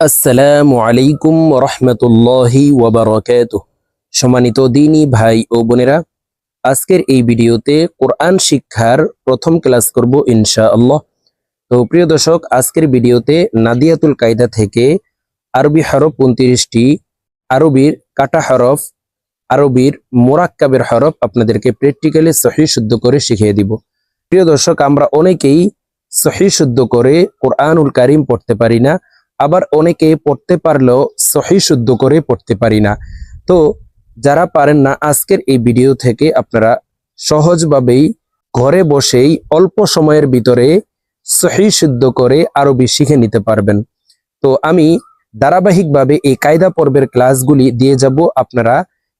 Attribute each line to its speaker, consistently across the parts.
Speaker 1: আসসালামু আলাইকুম রহমতুল্লাহি ওয়াবারকাত সম্মানিত দিনী ভাই ও বোনেরা, আজকের এই ভিডিওতে কোরআন শিক্ষার প্রথম ক্লাস করব ইনশাআল্লাহ। তো প্রিয় দর্শক, আজকের ভিডিওতে নাদিয়াতুল কায়দা থেকে আরবি হরফ উনত্রিশটি, আরবির কাটা হরফ, আরবির মোরাক্কাবের হরফ আপনাদেরকে প্র্যাকটিক্যালি সহি শুদ্ধ করে শিখিয়ে দিব। প্রিয় দর্শক, আমরা অনেকেই সহি শুদ্ধ করে কোরআনুল কারিম পড়তে পারি না। আবার অনেকে পড়তে পারলেও সহি শুদ্ধ করে পড়তে পারি না। তো যারা পারেন না, আজকের এই ভিডিও থেকে আপনারা সহজভাবেই ঘরে বসেই অল্প সময়ের ভিতরে সহি শুদ্ধ করে আরবি শিখে নিতে পারবেন। তো আমি ধারাবাহিকভাবে এই কায়দা পর্বের ক্লাসগুলি দিয়ে যাব। আপনারা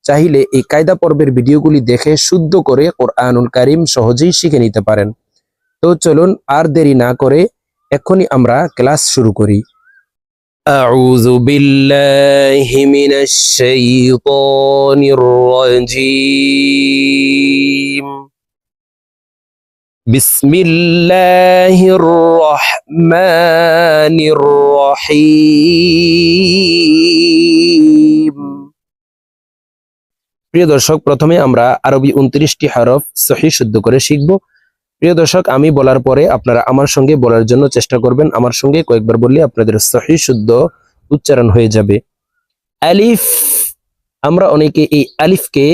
Speaker 1: চাইলে এই কায়দা পর্বের ভিডিওগুলি দেখে শুদ্ধ করে ওর কোরআনুল কারিম সহজেই শিখে নিতে পারেন। তো চলুন আর দেরি না করে এখনই আমরা ক্লাস শুরু করি। أعوذ بالله من الشيطان الرجيم بسم الله الرحمن الرحيم প্রিয় দর্শক প্রথমে আমরা আরবি উনত্রিশটি হরফ সহি শুদ্ধ করে শিখব প্রিয় দর্শক, আমি বলার পরে আপনারা আমার সঙ্গে বলার জন্য চেষ্টা করবেন। আমার সঙ্গে কয়েকবার বললে আপনাদের সহি, শুদ্ধ উচ্চারণ হয়ে যাবে। আলিফ, আমরা অনেকে এই আলিফকে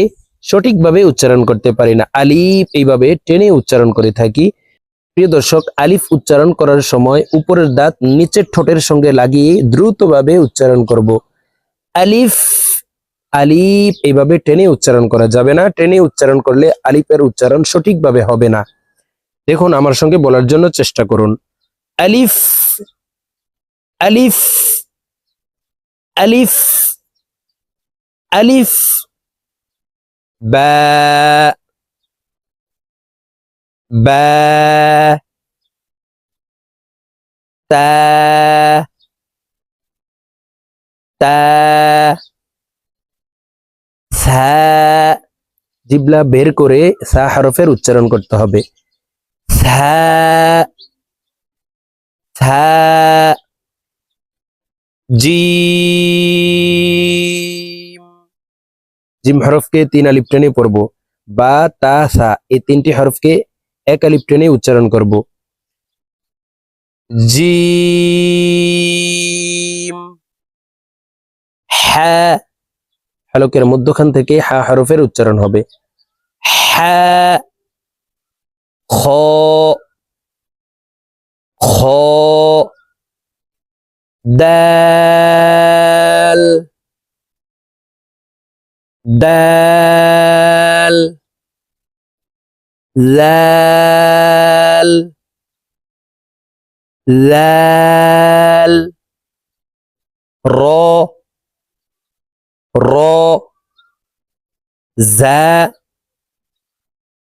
Speaker 1: সঠিকভাবে উচ্চারণ করতে পারি না। আলিফ এইভাবে টেনে উচ্চারণ করে থাকি। প্রিয় দর্শক, আলিফ উচ্চারণ করার সময় উপরের দাঁত নিচের ঠোঁটের সঙ্গে লাগিয়ে দ্রুতভাবে উচ্চারণ করব। আলিফ আলিফ এইভাবে টেনে উচ্চারণ করা যাবে না। টেনে উচ্চারণ করলে আলিফের উচ্চারণ সঠিকভাবে হবে না। দেখুন আমার সঙ্গে বলার জন্য চেষ্টা করুন। আলিফ আলিফ আলিফ আলিফ, বা জিবলা বের করে সা হরফের উচ্চারণ করতে হবে। সা সা জিম জিম হরফকে তিন আলিপ টেনে পড়ব। বা, তা, সা, এই তিনটি হরফকে এক আলিপ টেনে উচ্চারণ করব। জিম হ্যাঁ হালকের মধ্যখান থেকে হা হরফের উচ্চারণ হবে। হ্যাঁ خ خ دال دال لال لال را را ز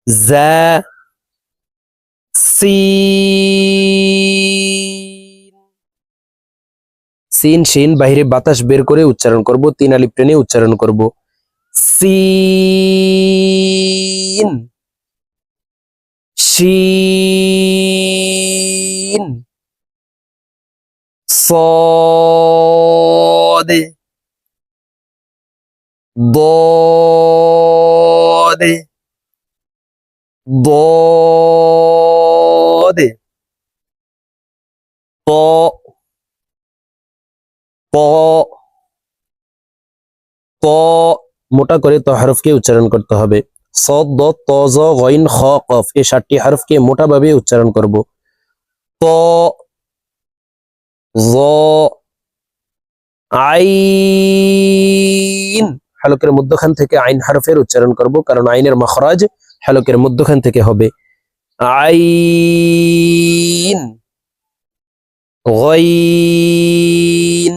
Speaker 1: ز সিন সিন শিন বাইরে বাতাস বের করে উচ্চারণ করব তিন আলিপ টেনে উচ্চারণ করব সিন শিন صاد ضاد ضاد ط ত মোটা করে ত হরফকে উচ্চারণ করতে হবে। সদ, দ, ত, জ, গইন, খ, কফ এই সাতটি হরফকে মোটাভাবে উচ্চারণ করব। ত, জ, আইন হালকের মধ্যখান থেকে আইন হরফের উচ্চারণ করব, কারণ আইনের মখরাজ হালকের মধ্যখান থেকে হবে। আইন, গইন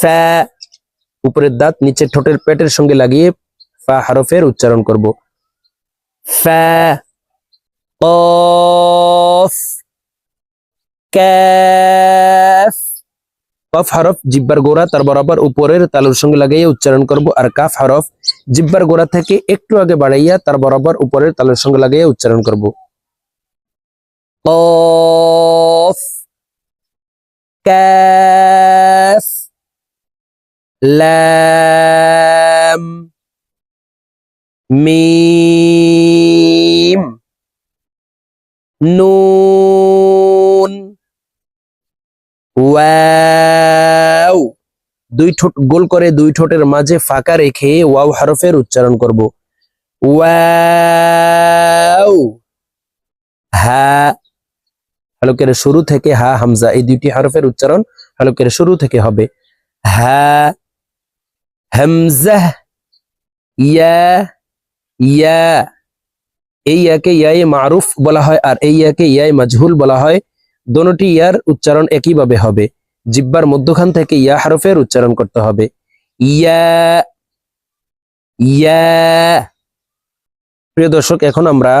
Speaker 1: ফা উপরের দাঁত নিচের ঠোঁটের পেটের সঙ্গে লাগিয়ে ফা হরফের উচ্চারণ করব। ফা, কফ কাফ কফ হরফ জিব্বার গোড়া, তার বরাবর উপরের তালুর সঙ্গে লাগাইয়া উচ্চারণ করব। আর কাফ হরফ জিব্বার গোড়া থেকে একটু আগে বাড়াইয়া, তার বরাবর উপরের তালুর সঙ্গে লাগাইয়া উচ্চারণ করব। কফ কাফ লাম মিম নুন ওয়াও দুই ঠোঁট, গোল করে দুই ঠোঁটের মাঝে ফাঁকা রেখে ওয়াও হরফের উচ্চারণ করব। ওয়াও। হা। হলকের শুরু থেকে হা, হামজা, এই দুইটি হরফের উচ্চারণ হলকের শুরু থেকে হবে। হা। হামজা ইয়া ইয়া এই ইয়াকে ইয়ায়ে মারুফ বলা হয় আর এই ইয়াকে ইয়ায়ে মাজহুল বলা হয়। দোনোটি ইয়ার উচ্চারণ একইভাবে হবে। জিব্বার মধ্যখান থেকে ইয়া হরফের উচ্চারণ করতে হবে। ইয়া ইয়া। প্রিয় দর্শক, এখন আমরা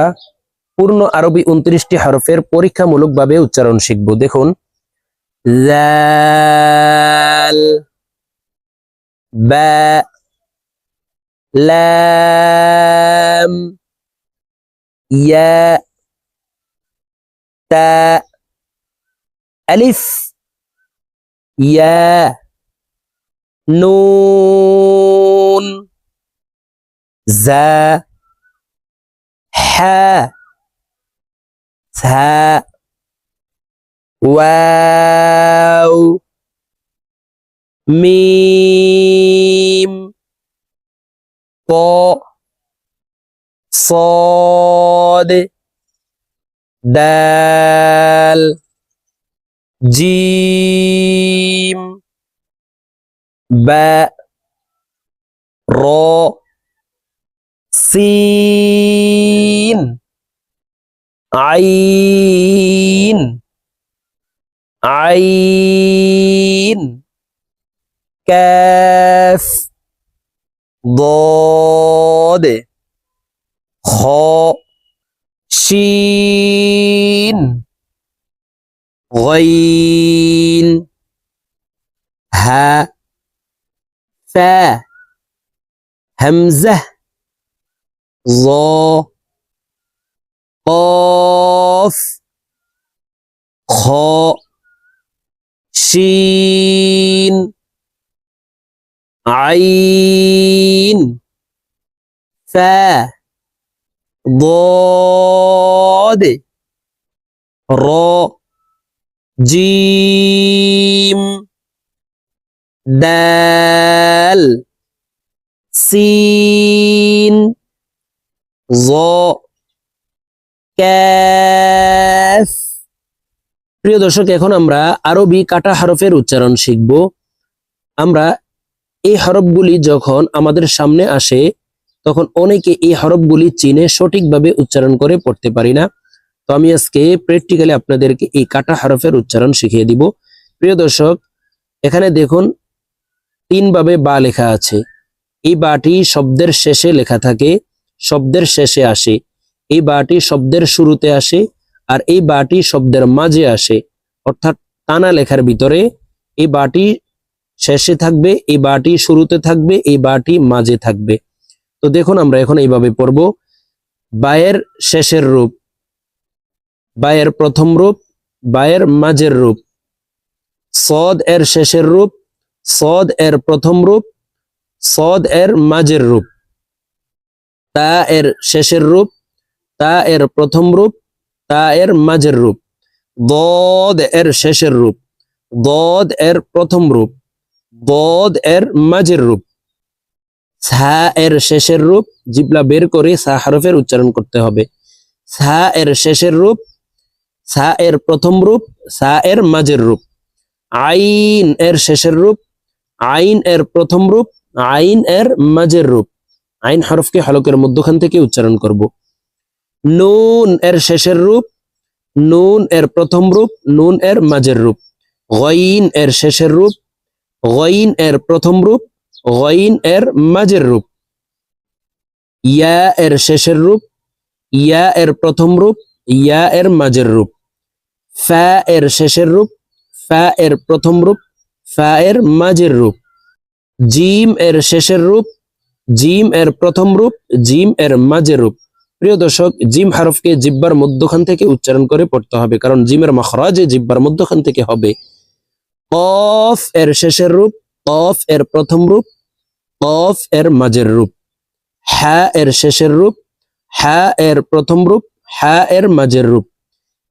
Speaker 1: পূর্ণ আরবি উনত্রিশটি হরফের পরীক্ষামূলকভাবে উচ্চারণ শিখব। দেখুন। লাল। বা লাম ইয়া তা আলিফ ইয়া নুন জা হা থা ওয়াও মিম ط صاد دال جيم باء را سين عين عين كاف ضاد خ شين غين ها فا همزة ظا قاف خاء شين عين فا ضاد را جيم دال سين ظا ক্যাফ প্রিয় দর্শক এখন আমরা আরবি কাটা হরফের উচ্চারণ শিখব আমরা এই হরফগুলি যখন আমাদের সামনে আসে, তখন অনেকে এই হরফগুলি চিনে সঠিকভাবে উচ্চারণ করে পড়তে পারি না। তো আমি আজকে প্র্যাকটিক্যালি আপনাদেরকে এই কাটা হরফের উচ্চারণ শিখিয়ে দিব। প্রিয় দর্শক, এখানে দেখুন, তিনভাবে বা লেখা আছে। এই বাটি শব্দের শেষে লেখা থাকে, শব্দের শেষে আসে। এই বাটি শব্দের শুরুতে আসে আর এই বাটি শব্দের মাঝে আসে। অর্থাৎ টানা লেখার ভিতরে এই বাটি শেষে থাকবে, এই বাটি শুরুতে থাকবে, এই বাটি মাঝে থাকবে। তো দেখুন, আমরা এখন এইভাবে পড়ব। বায়ের শেষের রূপ, বায়ের প্রথম রূপ, বায়ের মাঝের রূপ। সদ এর শেষের রূপ, সদ এর প্রথম রূপ, সদ এর মাঝের রূপ। তা এর শেষের রূপ, তা এর প্রথম রূপ, তা এর মাঝের রূপ। দদ এর শেষের রূপ, দদ এর প্রথম রূপ। দদ এর মাঝের রূপ। সা এর শেষের রূপ, জিবলা বের করে সা হরফের উচ্চারণ করতে হবে। সা এর শেষের রূপ, সা এর প্রথম রূপ, সা এর মাঝের রূপ। আইন এর শেষের রূপ, আইন এর প্রথম রূপ, আইন এর মাঝের রূপ। আইন হরফকে হলকের মধ্যখান থেকে উচ্চারণ করব। নুন এর শেষের রূপ, নুন এর প্রথম রূপ, নুন এর মাঝের রূপ। গইন এর শেষের রূপ গইন এর প্রথম রূপ, গইন এর মাঝের রূপ। ইয়া এর শেষের রূপ, ইয়া এর প্রথম রূপ, ইয়া এর মাঝের রূপ। ফা এর শেষের রূপ, ফা এর প্রথম রূপ, ফা এর মাঝের রূপ। জিমের শেষের রূপ, জিমের প্রথম রূপ, জিমের মাঝের রূপ। প্রিয় দর্শক, জিম হারফকে জিব্বার মধ্যখান থেকে উচ্চারণ করে পড়তে হবে, কারণ জিমের মখরাজে জিব্বার মধ্যখান থেকে হবে কফ এর শেষের রূপ কফ এর প্রথম রূপ কফ এর মাঝের রূপ। হ্যা এর শেষের রূপ, হ্যা এর প্রথম রূপ, হ্যা এর মাঝের রূপ।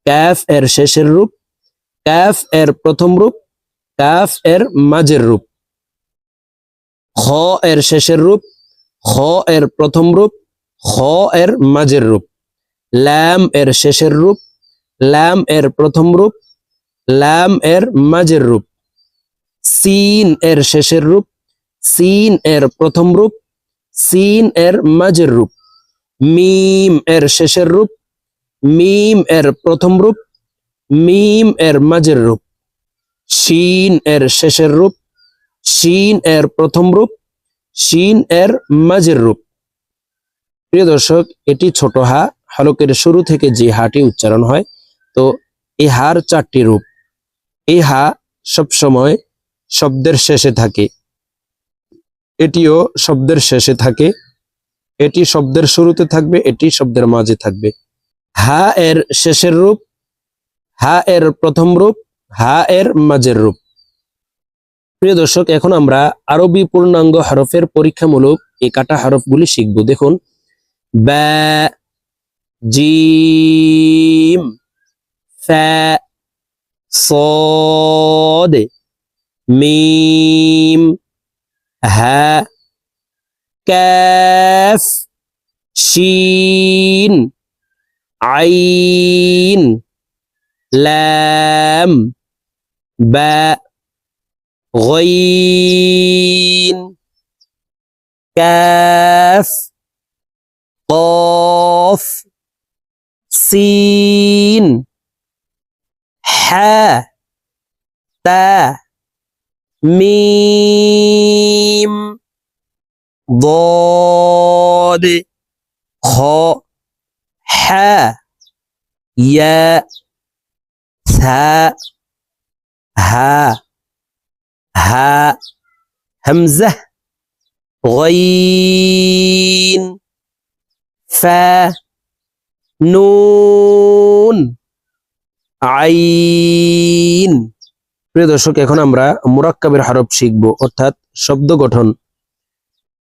Speaker 1: ক্যাফ এর শেষের রূপ, ক্যাফ এর প্রথম রূপ, ক্যাফ এর মাঝের রূপ। খ এর শেষের রূপ খ এর প্রথম রূপ খ এর মাঝের রূপ। ল্যাম এর শেষের রূপ, ল্যাম এর প্রথম রূপ, ল্যাম এর মাঝের রূপ। সিন এর শেষের রূপ, সিন এর প্রথম রূপ, সিন এর মাঝের রূপ, মিম এর শেষের রূপ, মিম এর প্রথম রূপ, মিম এর মাঝের রূপ, শিন এর শেষের রূপ, শিন এর প্রথম রূপ, শিন এর মাঝের রূপ। প্রিয় দর্শক, এটি ছোট হা, হলকের শুরু থেকে যে হাটি উচ্চারণ হয়, তো এই হার চারটি রূপ। এই হা সবসময় শব্দের শেষে থাকে। এটিও শব্দের শেষে থাকে। এটি শব্দের শুরুতে থাকবে, এটি শব্দের মাঝে থাকবে। হা এর শেষের রূপ, হা এর প্রথম রূপ, হা এর মাঝের রূপ। প্রিয় দর্শক, এখন আমরা আরবি পূর্ণাঙ্গ হরফের পরীক্ষামূলক এই কাটা হরফগুলি শিখব। দেখুন, ব্যা, জিম, ফ্যা, সদে ميم ها كاف شين عين لام باء غين كاف قاف سين حا تا. ميم ضاد خاء حاء ياء ثاء ها ها همزة غين فاء نون عين প্রিয় দর্শক, এখন আমরা মুরাক্কাবের হরফ শিখব, অর্থাৎ শব্দ গঠন।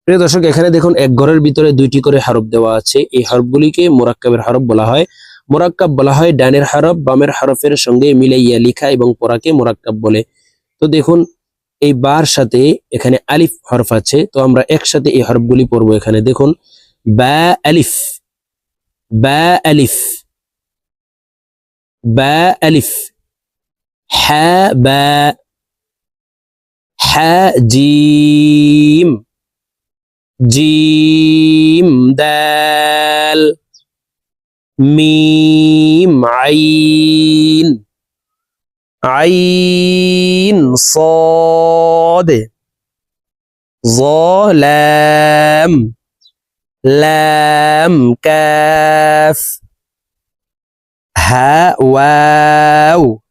Speaker 1: প্রিয় দর্শক, এখানে দেখুন, এক ঘরের ভিতরে দুইটি করে হরফ দেওয়া আছে। এই হরফগুলিকে মুরাক্কাবের হরফ বলা হয়। মুরাক্কাব বলা হয় ডানের হরফ, বামের হরফের সঙ্গে মিলাইয়া লিখা এবং পড়াকে মুরাক্কাব বলে। তো দেখুন, এই বার সাথে এখানে আলিফ হরফ আছে। তো আমরা একসাথে এই হরফগুলি পড়ব এখানে। দেখুন, বা আলিফ বা আলিফ বা আলিফ। حاب حجيم جيم دال ميم عين عين صاد ظلام لام كاف هاء واو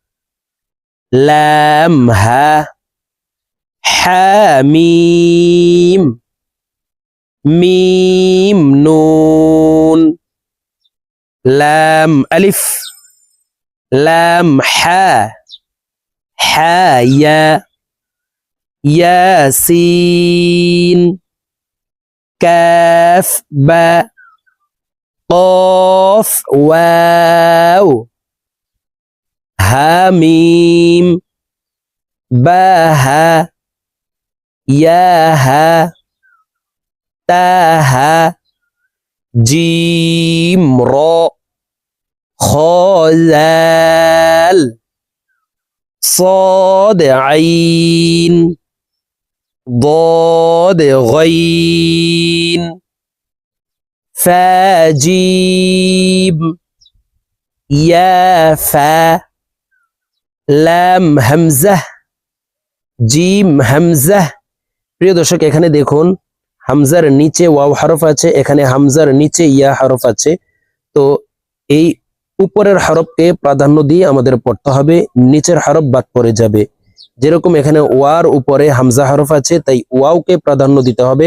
Speaker 1: لام ها. حاميم. ميم نون. لام ألف. لام حا. حايا. ياسين. كاف با. قاف واو. هاميم باها. ياها. تاها. جيم. را خزال صاد عين. ضاد غين. فاجيب. يا فا লাম হামজাহ জিম হামজাহ প্রিয় দর্শক, এখানে দেখুন, হামজার নিচে ওয়াও হরফ আছে, এখানে হামজার নিচে ইয়া হরফ আছে। তো এই উপরের হরফকে প্রাধান্য দিয়ে আমাদের পড়তে হবে, নিচের হরফ বাদ পড়ে যাবে। যেরকম এখানে ওয়ার উপরে হামজা হরফ আছে, তাই ওয়াওকে প্রাধান্য দিতে হবে।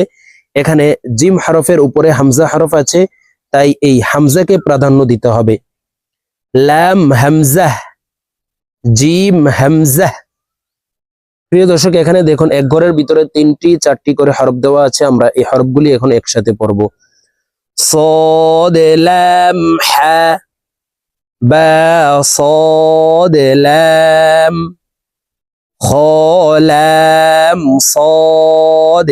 Speaker 1: এখানে জিম হরফের উপরে হামজা হরফ আছে, তাই এই হামজাকে প্রাধান্য দিতে হবে। লাম হামজাহ জিম হামজাহ। প্রিয় দর্শক, এখানে দেখুন, এক ঘরের ভিতরে তিনটি, চারটি করে হরফ দেওয়া আছে। আমরা এই হরফগুলি এখন একসাথে পড়ব। সদ লাম হা বা সদে লাম খ লাম সদ,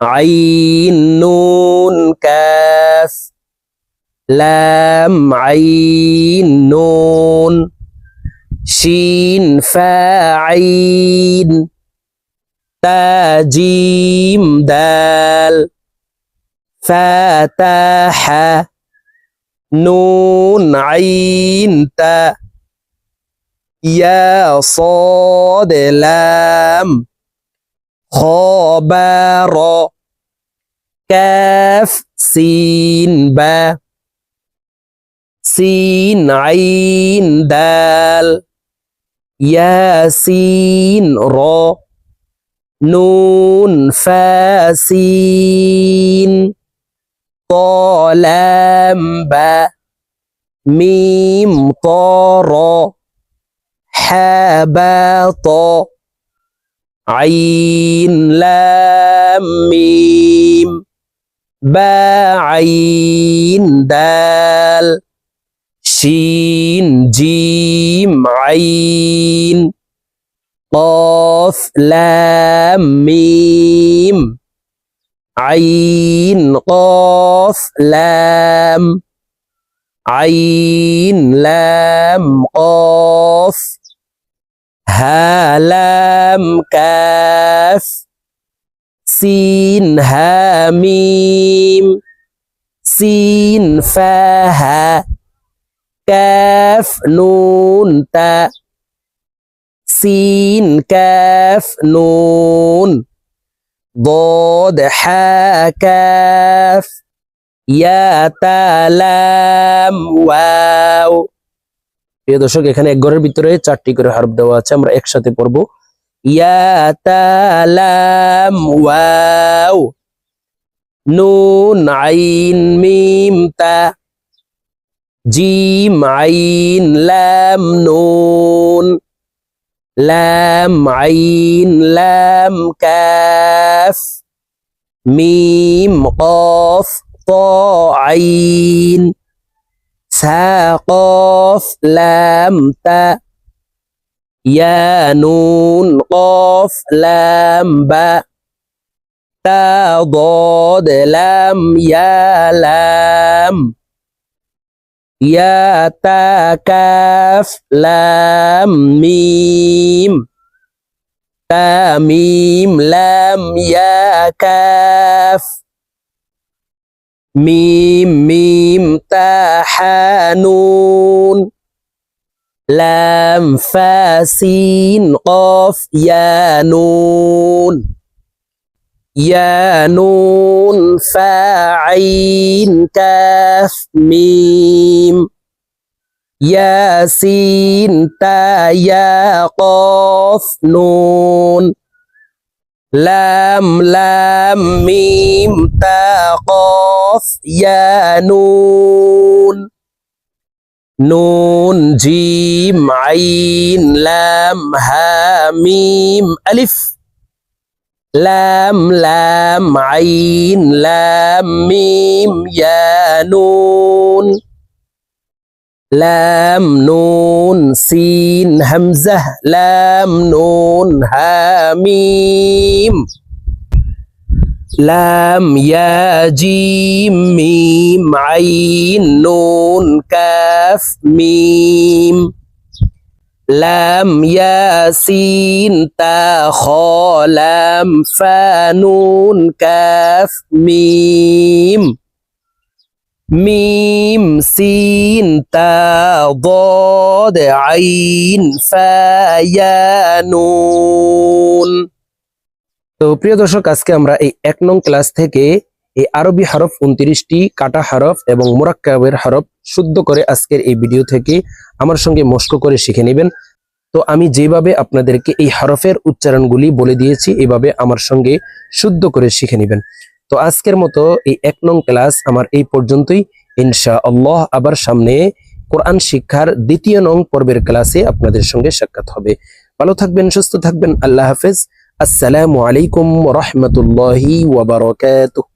Speaker 1: আইন নুন কাফ ল্যাম আই নুন। شين فاعين. تا جيم دال. فتح نون عين تا. يا صاد لام. خبر كاف سين با سين عين دال. ياسين را نون فاسين طالم با ميم طارا حبط عين لام ميم با عين دال. শিন জিম আইন কফ ল্যাম মিম আইন কফ ল্যাম আইন ল্যাম কফ হালাম ক্যাফ সিন হামিম সিন ফাহা كاف نون تا سين كاف نون ضاد حا كاف يا تا لام واو প্রিয় দর্শক এখানে এক ঘরের ভিতরে চারটি করে হরফ দেওয়া আছে আমরা একসাথে পড়ব ইয়া তা লাম ওয়াও নুন আইন মিম তা جيم عين لام نون. لام عين لام كاف. ميم قاف طا عين. سا قاف لام تا. يا نون قاف لام با. تا ضاد لام يا لام. يا كاف لام ميم. تاميم لام يا كاف ميم ميم تحانون لام فاسين قاف يا نون يا نون فا عين كاف ميم يا سين تا يا قاف نون لام لام ميم تا قاف يا نون نون جيم عين لام ها ميم ألف لام لام عين لام ميم يا نون لام نون سين همزة لام نون ها ميم لام يا جيم ميم عين نون كاف ميم لام يا سين تا خا لام فا نون كاف ميم ميم سين تا ضاد عين فا يا نون তো প্রিয় দর্শক আজকে আমরা এই এক নং ক্লাস থেকে এই আরবি হরফ উনত্রিশটি কাটা হরফ এবং মোরাক্কাবের হরফ শুদ্ধ করে আজকের এই ভিডিও থেকে আমার সঙ্গে মস্ক করে শিখে নেবেন। তো আমি যেভাবে আপনাদেরকে এই হরফের উচ্চারণগুলি বলে দিয়েছি, এভাবে আমার সঙ্গে শুদ্ধ করে শিখে নেবেন। তো আজকের মতো এই এক নং ক্লাস আমার এই পর্যন্তই। ইনশা আল্লাহ আবার সামনে কোরআন শিক্ষার দ্বিতীয় নং পর্বের ক্লাসে আপনাদের সঙ্গে সাক্ষাৎ হবে। ভালো থাকবেন, সুস্থ থাকবেন, আল্লাহ হাফেজ। আসসালামু আলাইকুম রহমতুল্লাহি ওয়াবারকাতুহ